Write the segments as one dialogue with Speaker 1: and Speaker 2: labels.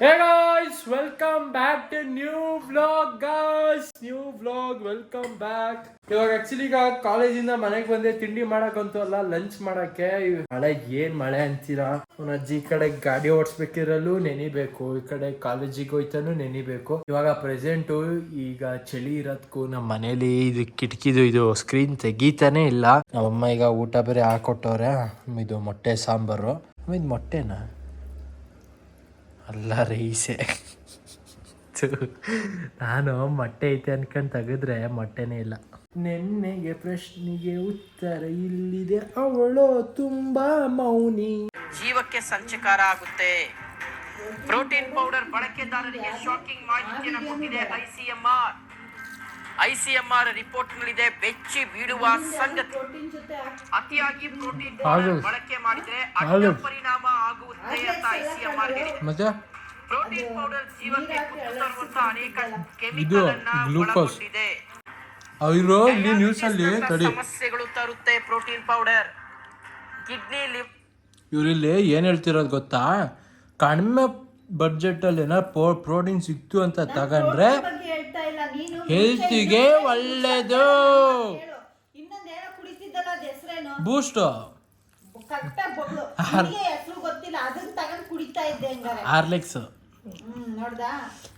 Speaker 1: Hey guys, welcome back to new vlog guys. New vlog, welcome back. ಇವಾಗ actually ಈಗ ಕಾಲೇಜಿಂದ ಮನೆಗೆ ಬಂದೆ ತಿಂಡಿ ಮಾಡಕ್ಕಂತೂ ಅಲ್ಲ ಲಂಚ್ ಮಾಡಕ್ಕೆ. ಮಳೆ ಏನ್ ಮಳೆ ಅಂತೀರಾ? ಅವ್ನ ಅಜ್ಜಿ ಈ ಕಡೆ ಗಾಡಿ ಓಡಿಸ್ಬೇಕಿರಲು ನೆನಿಬೇಕು. ಈ ಕಡೆ ಕಾಲೇಜಿಗೆ ಹೋಯ್ತಾನು ನೆನಿಬೇಕು. ಇವಾಗ ಪ್ರೆಸೆಂಟು ಈಗ ಚಳಿ ಇರೋದಕ್ಕೂ ನಮ್ಮ ಮನೇಲಿ ಇದು ಕಿಟಕಿದು ಇದು ಸ್ಕ್ರೀನ್ ತೆಗೀತಾನೆ ಇಲ್ಲ. ನಮ್ಮಮ್ಮ ಈಗ ಊಟ ಬೇರೆ ಹಾಕೊಟ್ಟವ್ರೆ. ಇದು ಮೊಟ್ಟೆ ಸಾಂಬಾರು. ಇದು ಮೊಟ್ಟೆನಾ? ಅಲ್ಲ ರೈಸೆ ನಾನು ಮೊಟ್ಟೆ ಐತೆ ಅನ್ಕೊಂಡ್ ತೆಗೆದ್ರೆ ಮೊಟ್ಟೆನೇ ಇಲ್ಲ. ನೆನ್ನೆಗೆ ಪ್ರಶ್ನೆಗೆ ಉತ್ತರ ಇಲ್ಲಿದೆ. ಅವಳು ತುಂಬಾ ಮೌನಿ.
Speaker 2: ಜೀವಕ್ಕೆ ಸಂಚಕಾರ ಆಗುತ್ತೆ. ಪ್ರೋಟೀನ್ ಪೌಡರ್ ಬಳಕೆದಾರರಿಗೆ ಶಾಕಿಂಗ್ ಮಾಹಿತಿಯನ್ನು ಕೊಟ್ಟಿದೆ ಐಸಿಎಂಆರ್ ಐಸಿಎಂಆರ್ ರಿಪೋರ್ಟ್ ನಲ್ಲಿದೆ ಬೆಚ್ಚಿ ಬೀಳುವ ಸಂಗತಿ. ಅತಿಯಾಗಿ ಪ್ರೋಟೀನ್ ಪೌಡರ್ ಬಳಕೆ ಮಾಡಿದ್ರೆ. ಅಡ್ಡ ಪರಿಣಾಮ ಅಂತ
Speaker 1: ಮತ್ತೆ?
Speaker 2: ಪ್ರೋಟೀನ್ ಪೌಡರ್ ಜೀವಕ್ಕೆ ಕುತ್ತು ಅನೇಕ
Speaker 1: ಇದು
Speaker 2: ಕೆಮಿಕಲ್ ಅನ್ನ
Speaker 1: ಗ್ಲೂಕೋಸ್.
Speaker 2: ಒಳಗೊಂಡಿದೆ.
Speaker 1: ಅವರು ಇಲ್ಲಿ ನ್ಯೂಸ್ ಅಲ್ಲಿ ತಡಿ.
Speaker 2: ಸಮಸ್ಯೆಗಳು ತರುತ್ತೆ ಪ್ರೋಟೀನ್ ಪೌಡರ್ ಕಿಡ್ನಿ ಲಿವ್
Speaker 1: ಇವರಿಲ್ಲಿ ಏನ್ ಹೇಳ್ತಿರೋದು ಗೊತ್ತಾ? ಕಡಿಮೆ ಬಡ್ಜೆಟ್ ಅಲ್ಲಿ ಏನೋ ಪ್ರೋಟೀನ್ ಸಿಕ್ತು ಅಂತ ತಗೊಂಡ್ರೆ
Speaker 3: ಬಗ್ಗೆ ಹೇಳ್ತಾ ಇಲ್ಲ. ನೀನು
Speaker 1: ಹೆಲ್ತಿಗೆ ಒಳ್ಳೇದು.
Speaker 3: Boost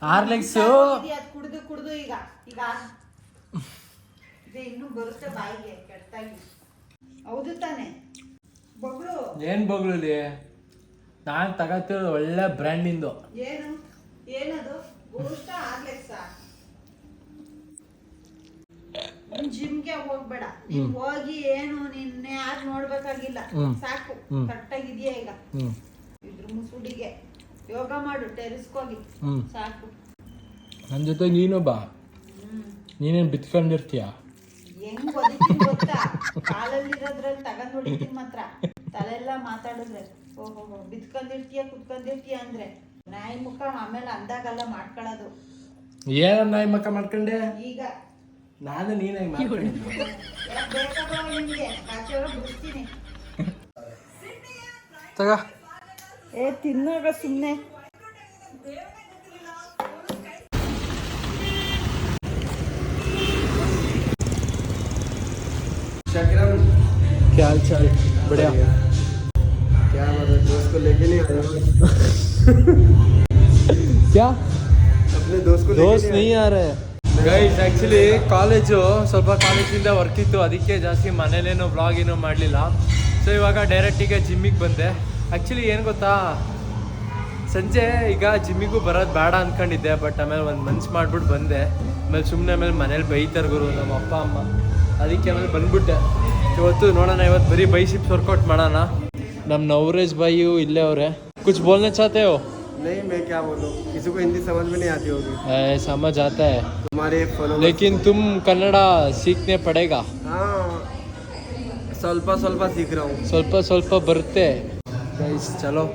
Speaker 3: Horlicks. ಅದ್ ಕುಡ್ದು ಕುಡ್ದು ಈಗ ಈಗ. ಇದು ಇನ್ನು ಬರುತ್ತೆ ಬಾಯಿಗೆ ಕೆಟ್ಟಾಗಿ ಹೌದು ತಾನೆ. ಬೊಗಳು
Speaker 1: ಏನ್ ಬಗ್ಲಲ್ಲಿ ನಾನ್ ತಗತ್ತಿರೋದು ಒಳ್ಳೆ ಬ್ರ್ಯಾಂಡಿಂದು
Speaker 3: ಏನು? ಏನದು? ಬೂಷ್ಟ ಆಗ್ಲೆಕ್ಸ ಜಿಮ್ಗೆ ಹೋಗ್ಬೇಡ. ನೀನ್ ಹೋಗಿ ಏನು ನಿನ್ನೆ ಯಾರು ನೋಡ್ಬೇಕಾಗಿಲ್ಲ. ಸಾಕು.
Speaker 1: ಕರೆಕ್ಟಾಗಿ
Speaker 3: ಕರೆಕ್ಟಾಗಿದೆಯಾ ಈಗ? ಇದ್ರ ಮುಸುಡಿಗೆ. ಯೋಗ ಮಾಡು ಟೆರಿಸ್ಕೋಗಿ ಸಾಕು.
Speaker 1: ನನ್ನ ಜೊತೆ ನೀನು ಬಾ ನೀನೇನ್ ಬಿತ್ಕೊಂಡಿರ್ತೀಯ?
Speaker 3: ಹೆಂಗ್ ಹೊಡಿತೀನಿ ಗೊತ್ತಾ? ಕಾಲಲ್ಲಿರೋದ್ರಲ್ಲಿ ತಗೊಂಡ್ ಹೊಡಿತೀನಿ ಮಾತ್ರ. ತಲೆಲ್ಲ ಮಾತಾಡಿದ್ರೆ. ಓಹೋ ಬಿತ್ಕೊಂಡಿರ್ತೀಯ ಕುತ್ಕೊಂಡಿರ್ತೀಯ ಅಂದ್ರೆ? ನಾಯಿ ಮುಖ ಆಮೇಲೆ ಅಂದಾಗೆಲ್ಲ ಮಾಡ್ಕೊಳ್ಳೋದು.
Speaker 1: ಏನ ನಾಯಿ ಮುಖ ಮಾಡ್ಕೊಂಡೆ?
Speaker 3: ಈಗ
Speaker 1: ನಾನು ನೀನಾಗಿ ಮಾಡ್ಕೊಂಡೆ
Speaker 3: ಯಾಕ್ ಬೇಕಾಗೋ ನಿಮ್ಗೆ ಆಚೆಯವ್ರ ಬಿಡ್ತೀನಿ
Speaker 1: ತಗ
Speaker 3: ಏ ತಿನ್ನಾಗ ಸುಮ್ಮನೆ
Speaker 1: क्या हाल चाल बढ़िया
Speaker 4: क्या मतलब दोस्त को लेके नहीं आया
Speaker 1: क्या
Speaker 4: अपने दोस्त को
Speaker 1: ದೋಸ್ತ್
Speaker 4: लेके
Speaker 1: ನೀ ಯಾರ ಗೈಸ್ ಆ್ಯಕ್ಚುಲಿ ಕಾಲೇಜು ಸ್ವಲ್ಪ ಕಾಲೇಜಿಂದ ವರ್ಕ್ ಇತ್ತು. ಅದಕ್ಕೆ ಜಾಸ್ತಿ ಮನೇಲೇನು ಬ್ಲಾಗ್ ಏನೂ ಮಾಡಲಿಲ್ಲ. ಸೊ ಇವಾಗ ಡೈರೆಕ್ಟಿಗೆ ಜಿಮ್ಮಿಗೆ ಬಂದೆ. ಆ್ಯಕ್ಚುಲಿ ಏನು ಗೊತ್ತಾ? ಸಂಜೆ ಈಗ ಜಿಮ್ಮಿಗೂ ಬರೋದು ಬೇಡ ಅಂದ್ಕೊಂಡಿದ್ದೆ ಬಟ್ ಆಮೇಲೆ ಒಂದು ಮನ್ಸು ಮಾಡಿಬಿಟ್ಟು ಬಂದೆ. ಆಮೇಲೆ ಸುಮ್ಮನೆ ಆಮೇಲೆ ಮನೇಲಿ ಬೈತಾರೆ ಗುರು ನಮ್ಮ ಅಪ್ಪ ಅಮ್ಮ. ಅದಕ್ಕೆ ಆಮೇಲೆ ಬಂದ್ಬಿಟ್ಟೆ. ಇವತ್ತು ನೋಡೋಣ ಇವತ್ತು ಬರೀ ಬೈಸಿಪ್ ವರ್ಕೌಟ್ ಮಾಡೋಣ. ನಮ್ಮ ನವರೇಜ್ ಬಾಯಿಯು ಇಲ್ಲೇ ಅವರೇ. ಕುಚ್ ಬೋಲ್ನೆ ಚಾತೆ हो
Speaker 4: नहीं मैं क्या बोलूँ किसी को हिंदी समझ में नहीं आती होगी तुम्हारे फॉलो
Speaker 1: लेकिन तुम कन्नड़ सीखने पड़ेगा
Speaker 4: हाँ ಸ್ವಲ್ಪ ಸ್ವಲ್ಪ सीख रहा हूँ
Speaker 1: ಸ್ವಲ್ಪ ಸ್ವಲ್ಪ ಬರುತ್ತೆ ಗೈಸ್ ಚಲೋ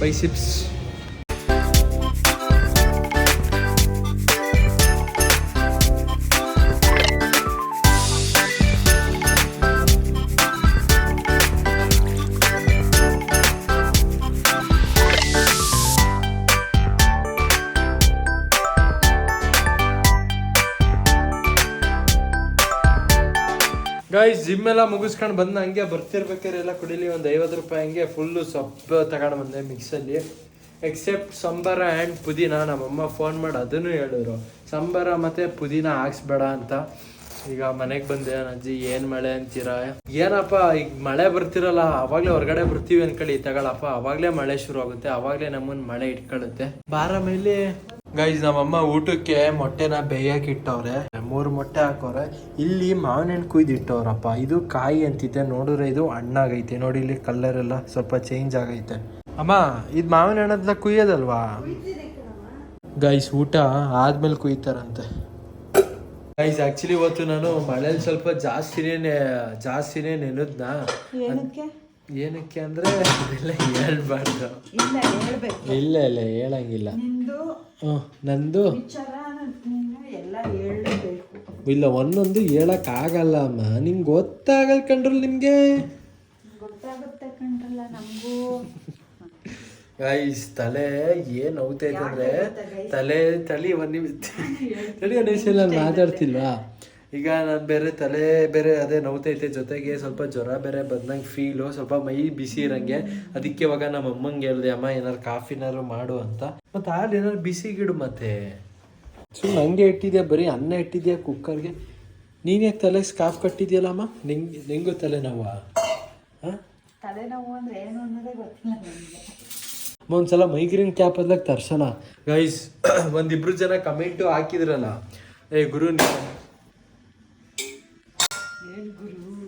Speaker 1: ಬೈಸಿಪ್ಸ್ ಗೈಸ್ ಜಿಮ್ ಎಲ್ಲ ಮುಗಿಸ್ಕೊಂಡು ಬಂದ ಹಂಗೆ ಬರ್ತಿರ್ಬೇಕಾದ್ರೆ ಎಲ್ಲ ಕುಡಿಲಿ ಒಂದು ಐವತ್ತು ರೂಪಾಯಿ ಹಂಗೆ ಫುಲ್ಲು ಸೊಪ್ಪು ತಗೊಂಡು ಬಂದೆ ಮಿಕ್ಸಲ್ಲಿ ಎಕ್ಸೆಪ್ಟ್ ಸಂಬಾರ ಆ್ಯಂಡ್ ಪುದೀನ, ನಮ್ಮಮ್ಮ ಫೋನ್ ಮಾಡಿ ಅದನ್ನು ಹೇಳಿದ್ರು ಸಂಬಾರ ಮತ್ತು ಪುದೀನ ಹಾಕ್ಸ್ಬೇಡ ಅಂತ. ಈಗ ಮನೆಗೆ ಬಂದೆ ಅಜ್ಜಿ, ಏನು ಮಳೆ ಅಂತೀರಾ? ಏನಪ್ಪ, ಈಗ ಮಳೆ ಬರ್ತಿರಲ್ಲ, ಅವಾಗಲೇ ಹೊರಗಡೆ ಬರ್ತೀವಿ ಅನ್ಕೊಳ್ಳಿ, ತಗೊಳಪ್ಪ. ಅವಾಗಲೇ ಮಳೆ ಶುರು ಆಗುತ್ತೆ, ಅವಾಗಲೇ ನಮ್ಮನ್ನ ಮಳೆ ಇಟ್ಕೊಳ್ಳುತ್ತೆ. ಬಾರ ಮೇಲೆ. ಗೈಸ್ ನಮ್ಮಮ್ಮ ಊಟಕ್ಕೆ ಮೊಟ್ಟೆನ ಬೇಯಕ್ಕೆ ಇಟ್ಟವ್ರೆ. ಮೂರು ಮೊಟ್ಟೆ ಹಾಕೋರೆ. ಇಲ್ಲಿ ಮಾವಿನ ಹಣ್ಣು ಕುಯ್ದು ಇಟ್ಟವ್ರಪ್ಪ ಇದು ಕಾಯಿ ಅಂತಿದೆ. ನೋಡಿದ್ರೆ ಇದು ಹಣ್ಣಾಗೈತೆ. ನೋಡಿ ಇಲ್ಲಿ ಕಲರ್ ಎಲ್ಲ ಸ್ವಲ್ಪ ಚೇಂಜ್ ಆಗೈತೆ. ಅಮ್ಮ ಇದು ಮಾವಿನ ಹಣ್ಣದ್ಲ ಕುಯ್ಯೋದಲ್ವಾ? ಗೈಸ್ ಊಟ ಆದ್ಮೇಲೆ ಕುಯ್ತಾರಂತೆ. ಗೈಸ್ ಆಕ್ಚುಲಿ ಇವತ್ತು ನಾನು ಮಳೇಲಿ ಸ್ವಲ್ಪ ಜಾಸ್ತಿನೇ ಜಾಸ್ತಿನೇ ನೆನದ್ನ?
Speaker 3: ಏನಕ್ಕೆ?
Speaker 1: ಅಂದ್ರೆ ಇದೆಲ್ಲ ಹೇಳ್ಬಾರ್ದು.
Speaker 3: ಇಲ್ಲ
Speaker 1: ಇಲ್ಲ ಹೇಳಂಗಿಲ್ಲ.
Speaker 3: ನಿಂದು
Speaker 1: ಹ್ಮ್, ನಂದು
Speaker 3: ವಿಚಾರ ನೀನು ಎಲ್ಲ ಹೇಳಬೇಕು
Speaker 1: ಇಲ್ಲ ಒಂದೊಂದು ಹೇಳಕ್ ಆಗಲ್ಲ ಅಮ್ಮ. ನಿಮ್ಗೆ ಗೊತ್ತಾಗಲ್ಲ ಕಂಡ್ರಲ್ ನಿಮ್ಗೆ?
Speaker 3: ಗೊತ್ತಾಗುತ್ತೆ ಕಣ್ರಲ್ಲ ನಮಗೂ.
Speaker 1: ಗೈಸ್ ತಲೆ ಏನ್ ನೋವ್ತೈತೆ ಅಂದ್ರೆ ತಲೆ ತಳಿ ಒಂದ್ ನಿಮಿಷ. ತಳಿ ಒಂದ್ ನಿಮಿಷ ನಾನು ಮಾತಾಡ್ತಿಲ್ವಾ? ಈಗ ನಾನು ಬೇರೆ ತಲೆ ಬೇರೆ ಅದೇ ನೋವ್ತೈತೆ ಜೊತೆಗೆ ಸ್ವಲ್ಪ ಜ್ವರ ಬೇರೆ ಬಂದಂಗೆ ಫೀಲು ಸ್ವಲ್ಪ ಮೈ ಬಿಸಿ ಇರಂಗೆ. ಅದಕ್ಕೆ ಇವಾಗ ನಮ್ಮ ಅಮ್ಮಂಗೆ ಹೇಳಿದೆ ಅಮ್ಮ ಏನಾರು ಕಾಫಿನಾರು ಮಾಡು ಅಂತ. ಮತ್ತೆ ಹಾಲು ಏನಾರು ಬಿಸಿಗಿಡು ಮತ್ತೆ? ಸುಮ್ಮನೆ ಹಂಗೆ ಇಟ್ಟಿದ್ಯಾ? ಬರೀ ಅನ್ನ ಇಟ್ಟಿದ್ಯಾ ಕುಕ್ಕರ್ಗೆ ನೀನ್ ಯಾಕೆ ತಲೆ ಸ್ಕಾಫ್ ಕಟ್ಟಿದ್ಯಲ್ಲಮ್ಮ ನಿಂಗೆ ನಿಂಗೂ ತಲೆ ನೋವಾ ಹಾಂ?
Speaker 3: ತಲೆನೋವು ಅಂದ್ರೆ ಏನು ಅನ್ನೋದೇ ಗೊತ್ತಿಲ್ಲ ನನಗೆ.
Speaker 1: ಒಂದ್ಸಲ ಮೈಗ್ರೀನ್ ಕ್ಯಾಪ್ ಅದಕ್ಕೆ ತರ್ಸೋಣ. ಗೈಸ್ ಒಂದಿಬ್ರು ಜನ ಕಮೆಂಟು ಹಾಕಿದ್ರಲ್ಲ. ಏ ಗುರು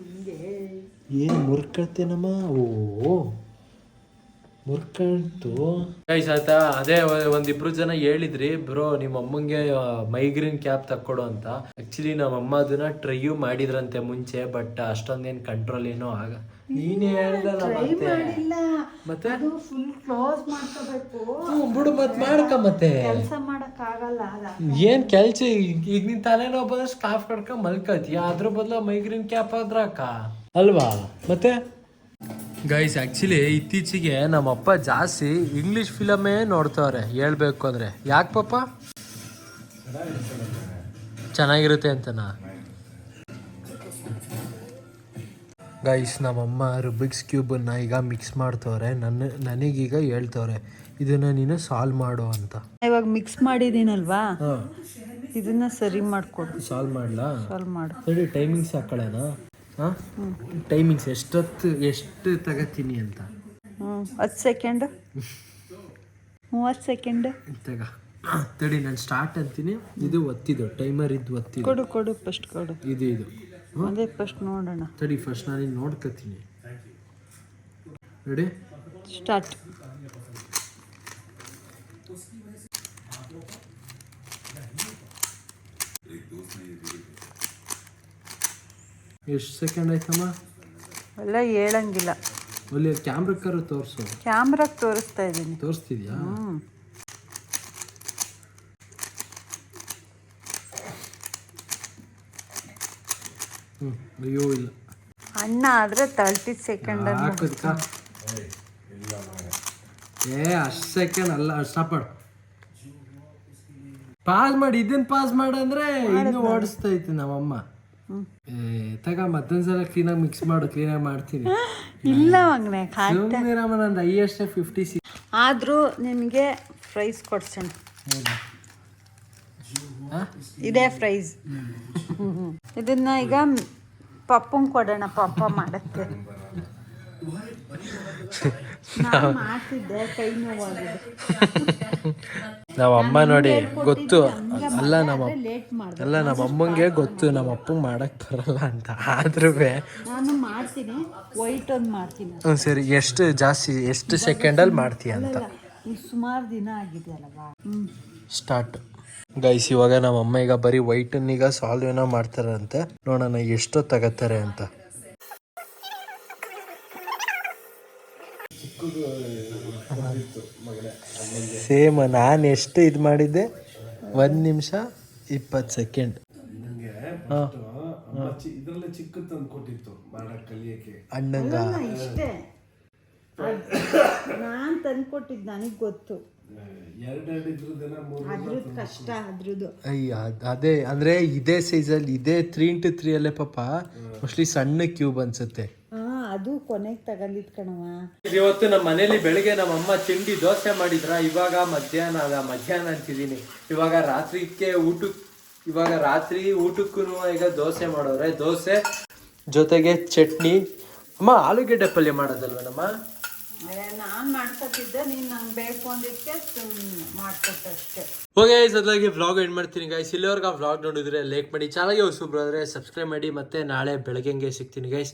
Speaker 1: ಹಿಂಗೆ ಏನು ಮುರ್ಕಳ್ತೇನಮ್ಮ ಓ ಮುರ್ಕಳ್ತು ಗೈಸ್ ಆಯ್ತಾ ಅದೇ ಒಂದಿಬ್ರು ಜನ ಹೇಳಿದ್ರಿ ಬ್ರೋ ನಿಮ್ಮ ಅಮ್ಮಂಗೆ ಮೈಗ್ರೀನ್ ಕ್ಯಾಪ್ ತಕ್ಕೊಡು ಅಂತ. ಆಕ್ಚುಲಿ ನಮ್ಮ ಅಮ್ಮ ಅದನ್ನ ಟ್ರೈಯೂ ಮಾಡಿದ್ರಂತೆ ಮುಂಚೆ ಬಟ್ ಅಷ್ಟೊಂದೇನ್ ಕಂಟ್ರೋಲ್ ಏನೋ ಆಗ ನೀನೇ ಹೇಳ್ದಲ್ಲ ಮತ್ತೆ. ಮತ್ತೆ?
Speaker 3: ಅದು ಫುಲ್ ಕ್ಲೋಸ್ ಮಾಡ್ಕೋಬೇಕು.
Speaker 1: ಬಿಡು ಮತ್ ಮಾಡ್ಕ ಮತ್ತೆ.
Speaker 3: ಕೆಲಸ ಮಾಡಕ್ ಆಗಲ್ಲ ಅದ.
Speaker 1: ಏನ್ ಕೆಲ್ಸ? ಈಗ ಈಗ ನಿನ್ ತಲೆನೋವು ಬಂದ್ರೆ ಸ್ಕಾಫ್ ಕಡ್ಕೊಂಡ್ ಮಲ್ಕತಿ ಅದ್ರ ಬದಲು ಮೈಗ್ರೀನ್ ಕ್ಯಾಪ್ ಆದ್ರಕ್ಕ ಅಲ್ವಾ? ಮತ್ತೆ? ಗೈಸ್ ಆ್ಯಕ್ಚುಲಿ ಇತ್ತೀಚೆಗೆ ನಮ್ಮಪ್ಪ ಜಾಸ್ತಿ ಇಂಗ್ಲಿಷ್ ಫಿಲಮೇ ನೋಡ್ತಾವ್ರೆ ಹೇಳ್ಬೇಕು ಅಂದ್ರೆ. ಯಾಕೆ ಪಾಪ? ಚೆನ್ನಾಗಿರುತ್ತೆ ಅಂತನಾ? ಗೈಸ್ ನಮ್ಮಮ್ಮ ರುಬಿಕ್ಸ್ ಕ್ಯೂಬನ್ನು ಈಗ ಮಿಕ್ಸ್ ಮಾಡ್ತವ್ರೆ. ನನ್ನ ನನಗೀಗ ಹೇಳ್ತವ್ರೆ ಇದನ್ನ ನೀನು ಸಾಲ್ವ್ ಮಾಡು ಅಂತ.
Speaker 3: ಇವಾಗ ಮಿಕ್ಸ್ ಮಾಡಿದೀನಲ್ವಾ ಇದನ್ನ ಸರಿ ಮಾಡ್ಕೊಡು.
Speaker 1: ಸಾಲ್ವ್ ಮಾಡ್ಲಾ?
Speaker 3: ಸಾಲ್ವ್ ಮಾಡು.
Speaker 1: ಸರಿ ಟೈಮಿಂಗ್ಸ್ ಹಾಕೊಳ್ಳೋಣ ಹಾಂ? ಟೈಮಿಂಗ್ಸ್ ಎಷ್ಟೊತ್ತು ಎಷ್ಟು ತಗತೀನಿ ಅಂತ?
Speaker 3: ಹ್ಞೂ ಹತ್ತು ಸೆಕೆಂಡ್ ಮೂವತ್ತು ಸೆಕೆಂಡ್
Speaker 1: ತಗ. ತಡಿ ನಾನು ಸ್ಟಾರ್ಟ್ ಅಂತೀನಿ. ಇದು ಒತ್ತಿದ್ದು ಟೈಮರ್ ಇದ್ದು ಒತ್ತಿದ್ದು.
Speaker 3: ಕೊಡು ಕೊಡು ಫಸ್ಟ್ ಕೊಡು.
Speaker 1: ಇದು ಇದು.
Speaker 3: ಅದೇ ಫಸ್ಟ್ ನೋಡೋಣ.
Speaker 1: ತಡಿ ಫಸ್ಟ್ ನಾನು ನೋಡ್ಕೋತೀನಿ. ನೋಡ್ಕೊತೀನಿ ರೆಡಿ
Speaker 3: ಸ್ಟಾರ್ಟ್
Speaker 1: ಎಷ್ಟು ಸೆಕೆಂಡ್ ಆಯ್ತಮ್ಮ?
Speaker 3: ಎಲ್ಲ ಹೇಳಂಗಿಲ್ಲ.
Speaker 1: ಅಲ್ಲಿ ಕ್ಯಾಮ್ರಕ್ಕಾರ ತೋರಿಸು.
Speaker 3: ಕ್ಯಾಮ್ರಾಗೆ ತೋರಿಸ್ತಾ ಇದ್ದೀನಿ.
Speaker 1: ತೋರಿಸ್ತಿದ್ಯಾ?
Speaker 3: ಹ್ಞೂ
Speaker 1: ಹ್ಞೂ ಅಯ್ಯೋ ಇಲ್ಲ.
Speaker 3: ಅಣ್ಣ ಆದರೆ ತರ್ಟಿ ಸೆಕೆಂಡ್
Speaker 1: ಏ ಅಷ್ಟು ಸೆಕೆಂಡ್ ಅಲ್ಲ ಅಷ್ಟು ಪಾಸ್ ಮಾಡಿ. ಇದನ್ನ ಪಾಸ್ ಮಾಡಂದ್ರೆ ಇನ್ನು ಓಡಿಸ್ತಾ ಇತ್ತು ನಮ್ಮಮ್ಮ. ತಗ ಮತ್ತೊಂದ್ಸಲ ಕ್ಲೀನಾಗಿ ಮಿಕ್ಸ್ ಮಾಡು ಕ್ಲೀನಾಗಿ ಮಾಡ್ತೀನಿ.
Speaker 3: ಇಲ್ಲ ಮಗನೆ
Speaker 1: ಸುಮ್ಮನಿರಮ್ಮ ನಂದು ಹೈಯೆಸ್ಟ್ ಫಿಫ್ಟಿ ಸಿ
Speaker 3: ಆದರೂ ನಿಮಗೆ ಪ್ರೈಸ್ ಕೊಡ್ಸೋಣ. ಇದೇ ಪ್ರೈಸ್ ಇದನ್ನ ಈಗ ಪಪ್ಪಂಗೆ ಕೊಡೋಣ ಪಪ್ಪ ಮಾಡುತ್ತೆ
Speaker 1: ನಮ್ಮ ಅಮ್ಮ ನೋಡಿ ಗೊತ್ತು. ಅಲ್ಲ ನಮ್ಮ ಅಲ್ಲ ನಮ್ಮ ಅಮ್ಮಂಗೆ ಗೊತ್ತು ನಮ್ಮ ಅಪ್ಪ ಮಾಡಕ್ ಬರಲ್ಲ ಅಂತ. ಆದ್ರೂ ಹ್ಞೂ ಸರಿ ಎಷ್ಟು ಜಾಸ್ತಿ ಎಷ್ಟು ಸೆಕೆಂಡಲ್ಲಿ ಮಾಡ್ತೀಯ ಅಂತ.
Speaker 3: ಸುಮಾರು ದಿನ ಆಗಿದೆ ಅಲ್ವಾ
Speaker 1: ಸ್ಟಾರ್ಟ್. ಗೈಸ್ ಇವಾಗ ನಮ್ಮ ಅಮ್ಮ ಈಗ ಬರೀ ವೈಟನ್ ಈಗ ಸಾಲ್ವ್ ಏನೋ ಮಾಡ್ತಾರಂತೆ. ನೋಡೋಣ ಎಷ್ಟೋ ತಗೋತಾರೆ ಅಂತ. ಸೇಮ್ ನಾನು ಎಷ್ಟು ಇದು ಮಾಡಿದ್ದೆ? ಒಂದು ನಿಮಿಷ ಇಪ್ಪತ್ತು ಸೆಕೆಂಡ್.
Speaker 5: ಇದ್ರಲ್ಲೇ ಚಿಕ್ಕ ತಂದು ಕೊಟ್ಟಿತ್ತು ಮಾಡಕ್ ಕಲಿಯಕ್ಕೆ.
Speaker 1: ಅಣ್ಣಂಗ.
Speaker 3: ಇಷ್ಟೇ. ನಾನು ನನಗೆ ಗೊತ್ತು. ಕಷ್ಟ ಅದ್ರದ್ದು.
Speaker 1: ಅಯ್ಯ ಅದೇ ಅಂದ್ರೆ ಇದೇ ಸೈಜಲ್ಲಿ ಇದೇ ತ್ರೀ ಇಂಟು ತ್ರೀ ಅಲ್ಲೇ ಪಾಪ ಮೋಸ್ಟ್ಲಿ ಸಣ್ಣ ಕ್ಯೂಬ್ ಅನ್ಸುತ್ತೆ
Speaker 3: ಅದು ಕೊನೆಗೆ ತಗೊಂಡಿದ್ ಕಣವ
Speaker 1: ಇವತ್ತು ನಮ್ಮ ಮನೇಲಿ ಬೆಳಿಗ್ಗೆ ನಮ್ಮ ಅಮ್ಮ ತಿಂಡಿ ದೋಸೆ ಮಾಡಿದ್ರ? ಇವಾಗ ಮಧ್ಯಾಹ್ನ ಅದ ಮಧ್ಯಾಹ್ನ ಅಂತಿದ್ದೀನಿ ಇವಾಗ ರಾತ್ರಿಕ್ಕೆ ಊಟಕ್ಕೆ ಇವಾಗ ರಾತ್ರಿ ಊಟಕ್ಕೂ ಈಗ ದೋಸೆ ಮಾಡೋರೆ. ದೋಸೆ ಜೊತೆಗೆ ಚಟ್ನಿ. ಅಮ್ಮ ಆಲೂಗೆಡ್ಡೆ ಪಲ್ಯ ಮಾಡೋದಲ್ವನಮ್ಮ?
Speaker 3: ನಾನು ಮಾಡ್ಕೊತಿದ್ದೆ ನೀನು ನಂಗೆ ಬೇಕು
Speaker 1: ವ್ಲಾಗ್ ಎಂಡ್ ಮಾಡ್ತೀನಿ ಗೈಸ್ ಇಲ್ಲಿವರೆಗೆ ಆ ವ್ಲಾಗ್ ನೋಡಿದ್ರೆ ಲೈಕ್ ಮಾಡಿ. ಚಾನಲ್ಗೆ ಹೊಸಬ್ರು ಆದರೆ ಸಬ್ಸ್ಕ್ರೈಬ್ ಮಾಡಿ. ಮತ್ತೆ ನಾಳೆ ಬೆಳಗ್ಗೆಂಗೆ ಸಿಗ್ತೀನಿ guys